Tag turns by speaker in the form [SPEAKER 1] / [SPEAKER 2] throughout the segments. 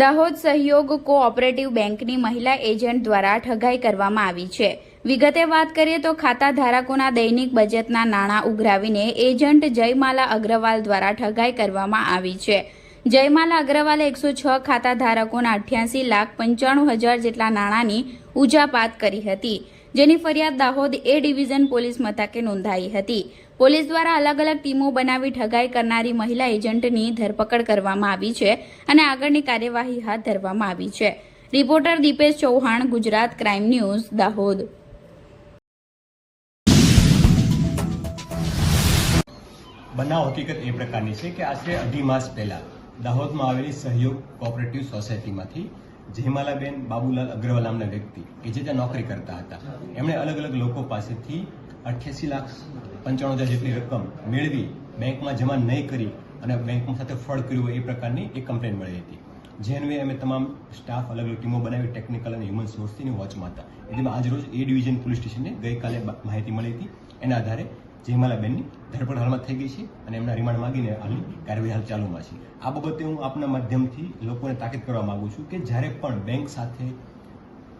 [SPEAKER 1] દાહોદ સહયોગ કોઓપરેટિવ બેંકની મહિલા એજન્ટ દ્વારા ઠગાઈ કરવામાં આવી છે. વિગતે વાત કરીએ તો ખાતા ધારકોના દૈનિક બચતના નાણાં ઉઘરાવીને એજન્ટ જયમાલા અગ્રવાલ દ્વારા ઠગાઈ કરવામાં આવી છે. જયમાલા અગ્રવાલે એકસો છ ખાતા ધારકોના અઠ્યાસી લાખ પંચાણું હજાર જેટલા નાણાંની ઉજાપાત કરી હતી. જેની ફરિયાદ દાહોદ એ ડિવિઝન પોલીસ મથકે નોંધાઈ હતી. પોલીસ દ્વારા અલગ અલગ ટીમો બનાવી ઠગાઈ કરનારી મહિલા એજન્ટની ધરપકડ કરવામાં આવી છે અને આગળની કાર્યવાહી હાથ ધરવામાં આવી છે. Reporter Dipesh Chauhan, Gujarat crime news, Dahod.
[SPEAKER 2] બનાવ હકીકત એ પ્રકારની છે કે આશરે અઢી માસ પહેલા દાહોદમાં આવેલી સહયોગ કોઓપરેટિવ સોસાયટીમાંથી જયમાલાબેન બાબુલાલ અગ્રવાલ નામના વ્યક્તિ કે જે ત્યાં નોકરી કરતા હતા. એમણે અલગ અલગ લોકો પાસેથી અઠ્યાસી લાખ પંચાણું હજાર જેટલી રકમ મેળવી બેંકમાં જમા નહીં કરી અને બેંકમાં સાથે ફ્રોડ કર્યું હોય એ પ્રકારની એક કમ્પ્લેન મળી હતી. જે અન્વયે અમે તમામ સ્ટાફ, અલગ અલગ ટીમો બનાવી ટેકનિકલ અને હ્યુમન સોર્સની વોચમાં હતા. જેમાં આજરોજ એ ડિવિઝન પોલીસ સ્ટેશનને ગઈકાલે માહિતી મળી હતી. એના આધારે જયમાલાબેનની ધરપકડ હાલમાં થઈ ગઈ છે અને એમના રિમાન્ડ માંગીને હાલની કાર્યવાહી હાલ ચાલુમાં છે. આ બાબતે હું આપના માધ્યમથી લોકોને તાકીદ કરવા માગું છું કે જ્યારે પણ બેંક સાથે,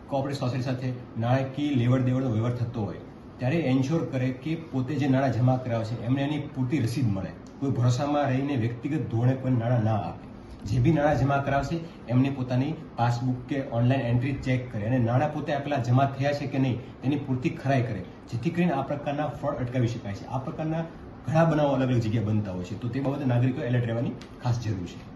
[SPEAKER 2] કોઓપરેટિવ સોસાયટી સાથે નાણાકીય લેવડ દેવડનો વ્યવહાર થતો હોય, ત્યારે એન્શ્યોર કરે કે પોતે જે નાણાં જમા કરાવે છે, એમને એની પૂરતી રસીદ મળે. કોઈ ભરોસામાં રહીને વ્યક્તિગત ધોરણે કોઈ નાણાં ના આપે. જે બી નાણાં જમા કરાવશે, એમની પોતાની પાસબુક કે ઓનલાઈન એન્ટ્રી ચેક કરે અને નાણાં પોતે આપેલા જમા થયા છે કે નહીં, તેની પૂરતી ખરાઈ કરે. જેથી કરીને આ પ્રકારના ફ્રોડ અટકાવી શકાય છે. આ પ્રકારના ઘણા બનાવો અલગ અલગ જગ્યાએ બનતા હોય છે. તો તે બાબતે નાગરિકો એલર્ટ રહેવાની ખાસ જરૂર છે.